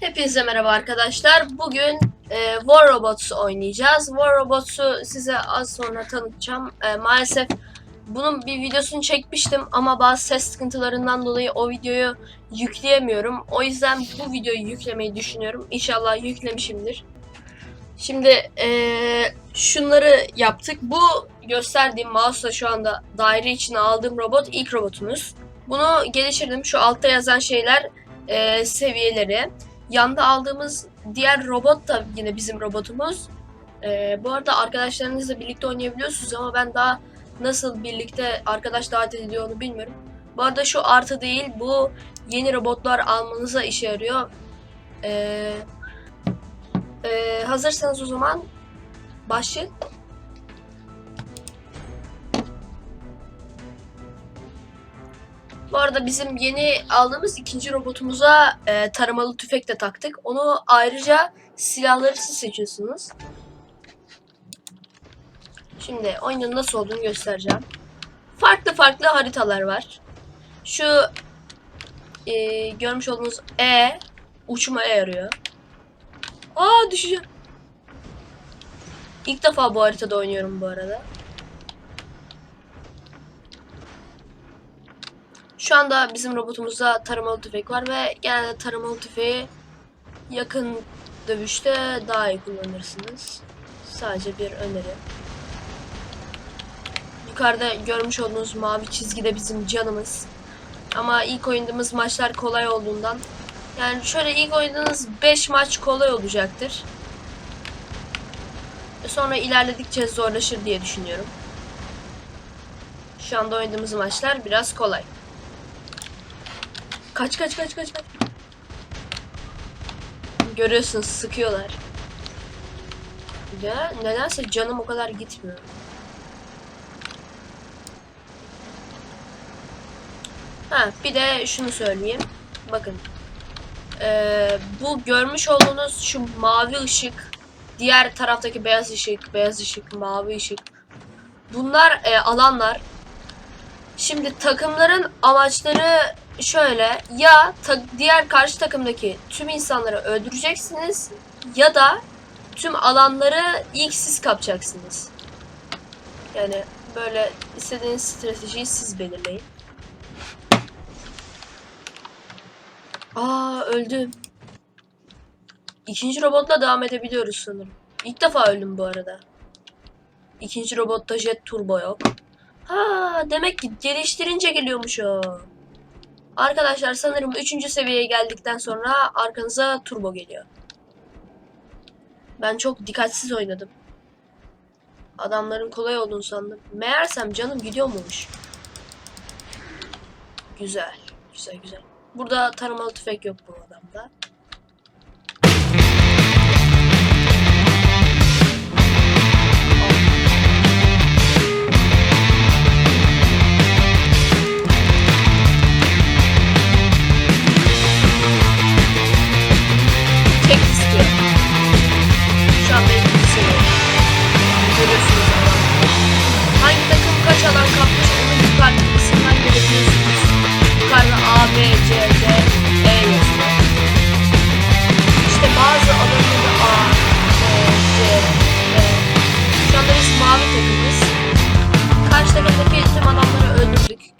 Hepinize merhaba arkadaşlar. Bugün e, War Robots oynayacağız. War Robots'u size az sonra tanıtacağım. E, maalesef bunun bir videosunu çekmiştim ama bazı ses sıkıntılarından dolayı o videoyu yükleyemiyorum. O yüzden bu videoyu yüklemeyi düşünüyorum. İnşallah yüklemişimdir. Şimdi e, şunları yaptık. Bu gösterdiğim mouse'la şu anda daire içine aldığım robot ilk robotumuz. Bunu geliştirdim. Şu altta yazan şeyler e, seviyeleri. Yanda aldığımız diğer robot da yine bizim robotumuz. Ee, bu arada arkadaşlarınızla birlikte oynayabiliyorsunuz ama ben daha nasıl birlikte arkadaş davet ediliyor onu bilmiyorum. Bu arada şu artı değil bu yeni robotlar almanıza işe yarıyor. Ee, e, hazırsanız o zaman başlayın. Bu arada bizim yeni aldığımız ikinci robotumuza e, taramalı tüfek de taktık. Onu ayrıca silahları siz seçiyorsunuz. Şimdi oyunun nasıl olduğunu göstereceğim. Farklı farklı haritalar var. Şu e, görmüş olduğunuz E uçmaya yarıyor. Aa düşeceğim. İlk defa bu haritada oynuyorum bu arada. Şu anda bizim robotumuzda taramalı tüfek var ve genelde taramalı tüfeği yakın dövüşte daha iyi kullanırsınız. Sadece bir öneri. Yukarıda görmüş olduğunuz mavi çizgide bizim canımız. Ama ilk oynadığımız maçlar kolay olduğundan yani şöyle ilk oynadığınız 5 maç kolay olacaktır. Sonra ilerledikçe zorlaşır diye düşünüyorum. Şu anda oynadığımız maçlar biraz kolay. Kaç kaç kaç kaç kaç. Görüyorsunuz sıkıyorlar. Ya nedense canım o kadar gitmiyor. Ha bir de şunu söyleyeyim. Bakın. Ee, bu görmüş olduğunuz şu mavi ışık, diğer taraftaki beyaz ışık, beyaz ışık, mavi ışık. Bunlar e, alanlar. Şimdi takımların amaçları şöyle ya ta- diğer karşı takımdaki tüm insanları öldüreceksiniz ya da tüm alanları ilk siz kapacaksınız. Yani böyle istediğiniz stratejiyi siz belirleyin. Aa öldüm. İkinci robotla devam edebiliyoruz sanırım. İlk defa öldüm bu arada. İkinci robotta jet turbo yok. Ha demek ki geliştirince geliyormuş o. Arkadaşlar sanırım 3. seviyeye geldikten sonra arkanıza turbo geliyor. Ben çok dikkatsiz oynadım. Adamların kolay olduğunu sandım. Meğersem canım gidiyor muymuş? Güzel. Güzel güzel. Burada taramalı tüfek yok bu adamda.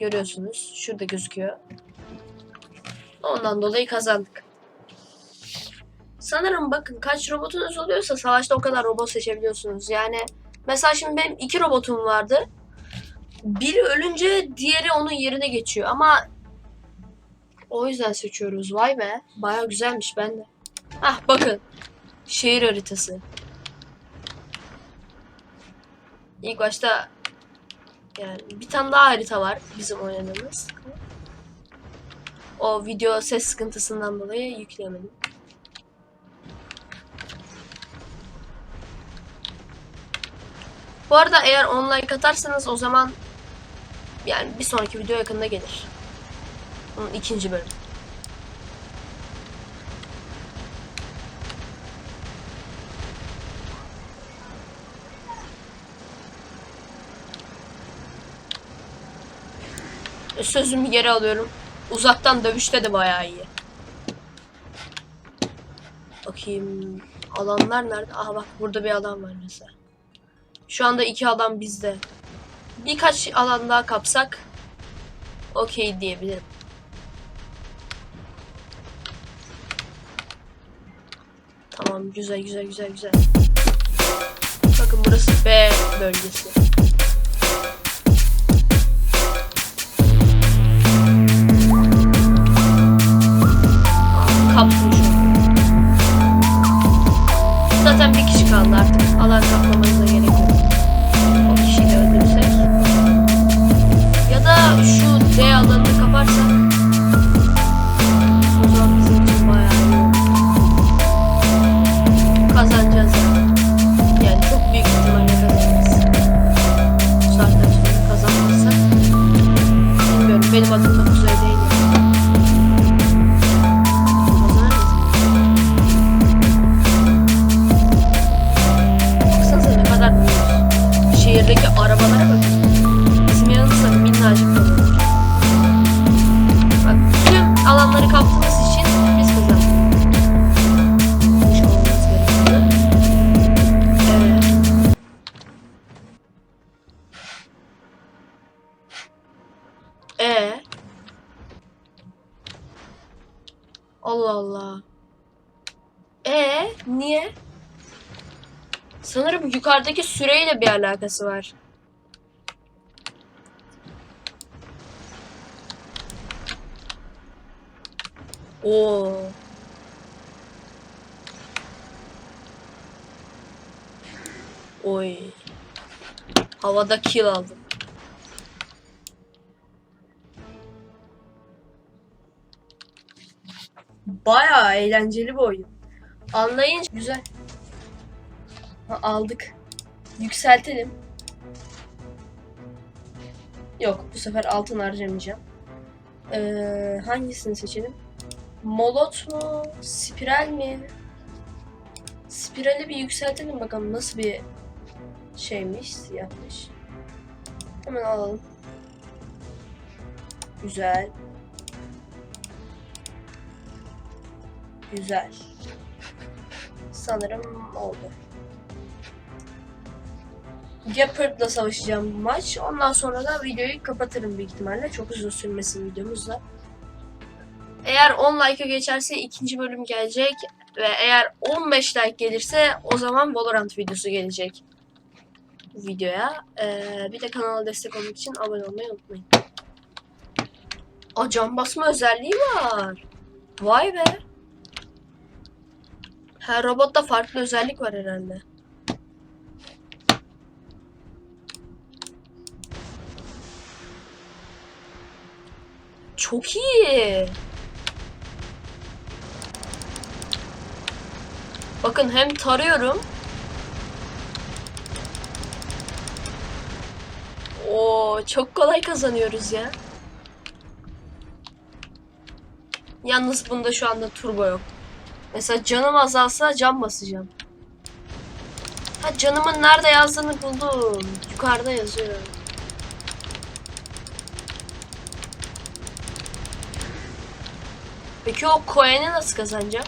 Görüyorsunuz. Şurada gözüküyor. Ondan dolayı kazandık. Sanırım bakın kaç robotunuz oluyorsa savaşta o kadar robot seçebiliyorsunuz. Yani mesela şimdi benim iki robotum vardı. Biri ölünce diğeri onun yerine geçiyor ama o yüzden seçiyoruz. Vay be. Baya güzelmiş ben de. Hah bakın. Şehir haritası. İlk başta yani bir tane daha harita var bizim oynadığımız. O video ses sıkıntısından dolayı yükleyemedim. Bu arada eğer online katarsanız o zaman yani bir sonraki video yakında gelir. Onun ikinci bölüm. Sözümü geri alıyorum. Uzaktan dövüşte de bayağı iyi. Bakayım alanlar nerede? Aha bak burada bir alan var mesela. Şu anda iki alan bizde. Birkaç alan daha kapsak okey diyebilirim. Tamam güzel güzel güzel güzel. Bakın burası B bölgesi. Allah Allah. Ee, niye? Sanırım yukarıdaki süreyle bir alakası var. Oo. Oy. Havada kill aldım. Bayağı eğlenceli bir oyun. Anlayınca güzel. Ha, aldık. Yükseltelim. Yok bu sefer altın harcamayacağım. Ee, hangisini seçelim? Molot mu? Spiral mi? Spirali bir yükseltelim bakalım nasıl bir şeymiş, siyahmış. Hemen alalım. Güzel. Güzel. Sanırım oldu. Gepard'la savaşacağım bu maç. Ondan sonra da videoyu kapatırım büyük ihtimalle. Çok uzun sürmesin videomuzda. Eğer 10 like'a geçerse ikinci bölüm gelecek. Ve eğer 15 like gelirse o zaman Valorant videosu gelecek. Bu videoya. Ee, bir de kanala destek olmak için abone olmayı unutmayın. Aa cam basma özelliği var. Vay be. Her robotta farklı özellik var herhalde. Çok iyi. Bakın hem tarıyorum. Oo çok kolay kazanıyoruz ya. Yalnız bunda şu anda turbo yok. Mesela canım azalsa cam basacağım. Ha canımın nerede yazdığını buldum. Yukarıda yazıyor. Peki o coin'i nasıl kazanacağım?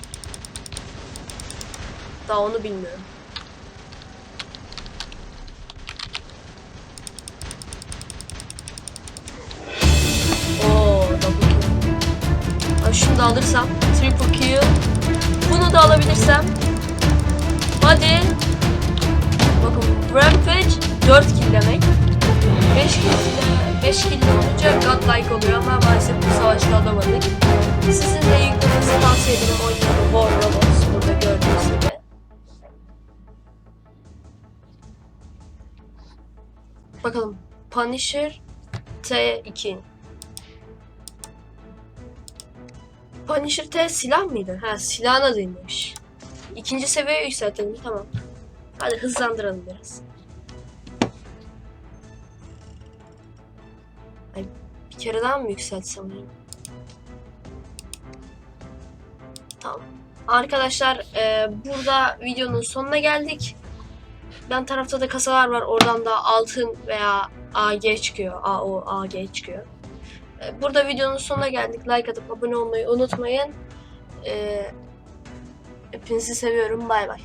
Daha onu bilmiyorum. Oo, double kill. Ay şunu da alırsam triple kill. Da alabilirsem. Hadi. Bakın Rampage 4 kill demek. 5 kill ile 5 kill olunca godlike oluyor ama maalesef bu savaşta alamadık. Sizin de yüklemenizi tavsiye ederim oyunu War Robots burada gördüğünüz gibi. Bakalım Punisher T2 Punisher T silah mıydı? Ha silahın adıymış. İkinci seviyeye yükseltelim tamam. Hadi hızlandıralım biraz. Ay, bir kere daha mı yükseltsem? Tamam. Arkadaşlar e, burada videonun sonuna geldik. Ben tarafta da kasalar var. Oradan da altın veya AG çıkıyor. AO, AG çıkıyor. Burada videonun sonuna geldik. Like atıp abone olmayı unutmayın. E, Hepinizi seviyorum. Bay bay.